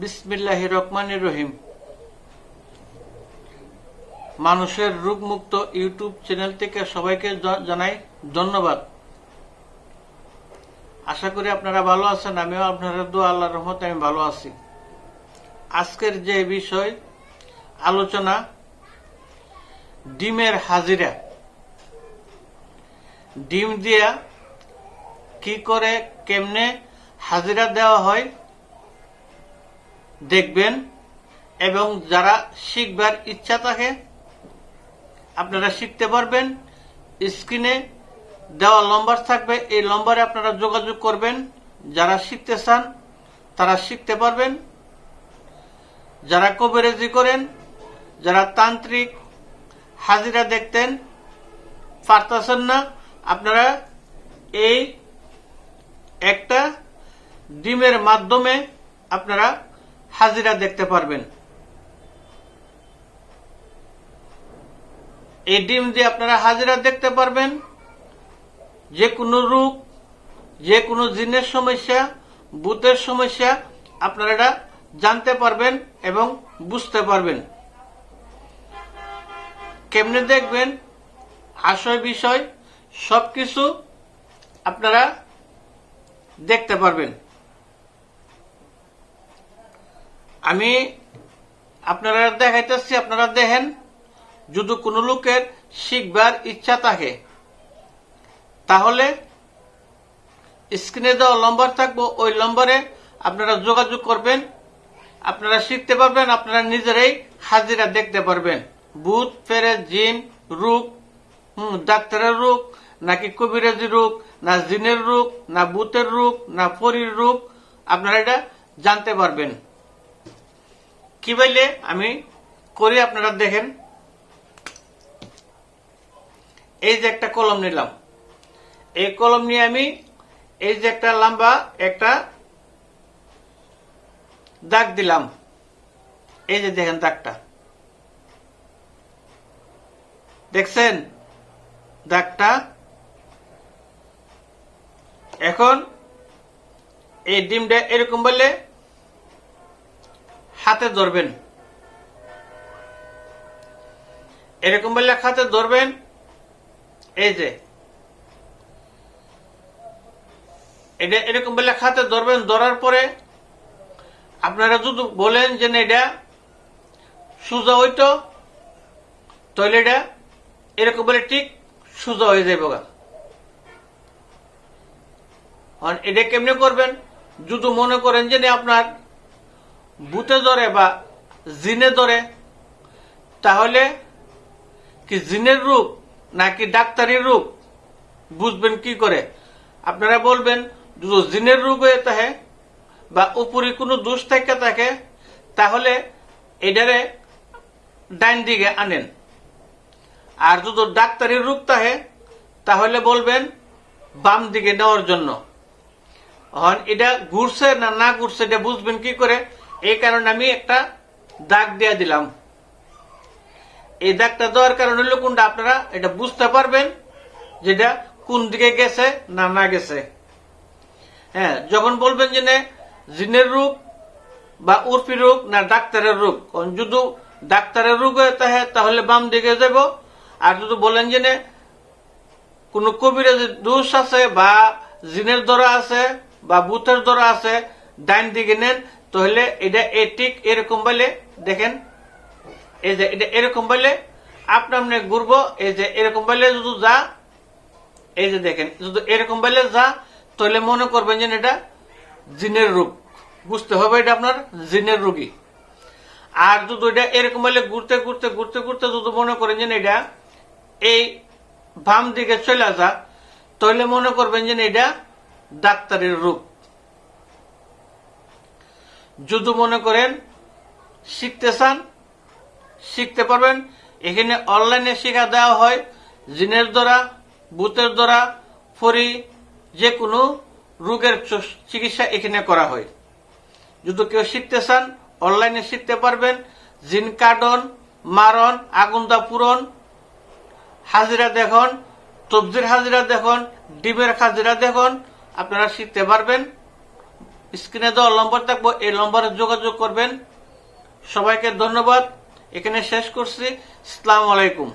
বিসমিল্লাহ রহমান রহিম। মানুষের রোগমুক্ত ইউটিউব চ্যানেল থেকে সবাইকে জানাই ধন্যবাদ। আশা করি আপনারা ভালো আছেন, আমিও আপনারা দোয়া, আল্লাহর রহমতে আমি ভালো আছি। আজকের যে বিষয়, আলোচনা, ডিমের হাজিরা। ডিম দিয়া কি করে, কেমনে হাজিরা দেওয়া হয় দেখবেন এবং যারা শিখবার ইচ্ছা থাকে, আপনারা শিখতে পারবেন। স্ক্রিনে দেওয়া নম্বর থাকবে, এই নম্বরে আপনারা যোগাযোগ করবেন। যারা শিখতে চান, তারা শিখতে পারবেন। যারা কবিরাজি করেন, যারা তান্ত্রিক, হাজিরা দেখতেন, পারতেছেন না, আপনারা এই একটা ডিমের মাধ্যমে আপনারা হাজিরা দেখতে পারবেন। এই ডিম দিয়ে আপনারা হাজিরা দেখতে পারবেন। যে কোনো রোগ, যে কোনো জিনের সমস্যা বুথের সমস্যা আপনারা জানতে পারবেন এবং বুঝতে পারবেন। কেমনে দেখবেন? আশয় বিষয় সবকিছু আপনারা দেখতে পারবেন। আমি আপনারা দেখাইতেছি, আপনারা দেখেন, যদি কোনো লোকের শিখবার ইচ্ছা থাকে, তাহলে স্ক্রিনে দেওয়া নম্বর থাকব, ওই নম্বরে আপনারা যোগাযোগ করবেন, আপনারা শিখতে পারবেন, আপনারা নিজেরাই হাজিরা দেখতে পারবেন। ভূত ফেরে জিন রোগ ডাক্তারের রোগ নাকি কবিরাজি রোগ না জিনের রোগ না ভূতের রোগ না পরীর রোগ আপনারা এটা জানতে পারবেন। কি বললে? আমি করি, আপনারা দেখেন। এই যে একটা কলম নিলাম। এই কলম নিয়ে আমি এই যে একটা লম্বা একটা দাগ দিলাম। এই যে দেখেন দাগটা। দেখছেন? দাগটা এখন এই ডিমটা এরকম বললে হাতে ধরবেন। এরকম বললে হাতে ধরবেন। এই যে। এটা এরকম বলে খাতে ধরবেন, ধরার পরে আপনারা যদি বলেন যে এটা সোজা হইতো, তাহলে এটা এরকম বলে ঠিক সোজা হয়ে আর এটা কেমনে করবেন? যদি মনে করেন যে আপনার বুতে ধরে বা জিনে ধরে, তাহলে কি জিনের রূপ নাকি ডাক্তারির রূপ? বুঝবেন কি করে? আপনারা বলবেন, যদি জিনের রূপ হয়ে থাকে বা উপরে কোনো দোষ থেকে থাকে, তাহলে এটারে ডাইন দিকে আনেন। আর যদি ডাক্তারির রূপ থাকে, তাহলে বলবেন, বাম দিকে নেওয়ার জন্য। এটা ঘুরছে না না ঘুরছে, এটা বুঝবেন কি করে? এই কারণে আমি একটা দাগ দিয়ে দিলাম। এই দাগটা দেওয়ার কারণে হলো কোনটা? আপনারা এটা বুঝতে পারবেন যেটা কোন দিকে গেছে না না গেছে। হ্যাঁ যখন বলবেন যে জিনের রোগ বা উর্ফি রোগ না ডাক্তারের রোগ যদি ডাক্তারের রোগ হয়ে থাকে, তাহলে বাম দিকে যাব। আর যদি বলেন যে কোনো কবিরাজের দোষ আছে বা জিনের দ্বারা আছে বা বুথের দ্বারা আছে, ডাইন দিকে নেন তাহলে এটা এ ঠিক এরকম বলে, দেখেন, এই যে এটা এরকম বলে, আপনার আপনি ঘুরবো, এই যে এরকম বলে যদি যা, এই যে দেখেন, যদি এরকম বলে যা, তাহলে মনে করবেন যে এটা জিনের রোগ। বুঝতে হবে এটা আপনার জিনের রোগী। আর যদি এটা এরকম বলে ঘুরতে ঘুরতে ঘুরতে ঘুরতে যদি মনে করেন যে এটা এই বাম দিকে চলে যা, তাহলে মনে করবেন যে এটা ডাক্তারের রোগ। যদি মনে করেন, শিখতে চান, শিখতে পারবেন। এখানে অনলাইনে শেখা দেওয়া হয়, জিনের দ্বারা বুথের দ্বারা, ফরি যে কোনো রোগের চিকিৎসা এখানে করা হয়। যদি কেউ শিখতে চান অনলাইনে শিখতে পারবেন। জিন কার্ডন মারণ আগুন্দা পূরণ হাজিরা দেখুন তবজির হাজিরা দেখুন, ডিমের হাজিরা দেখুন, আপনারা শিখতে পারবেন। স্ক্রিনে দেওয়া নম্বর থাকব, এই নম্বরে যোগাযোগ করবেন। সবাইকে ধন্যবাদ। এখানে শেষ করছি। আসসালামু আলাইকুম।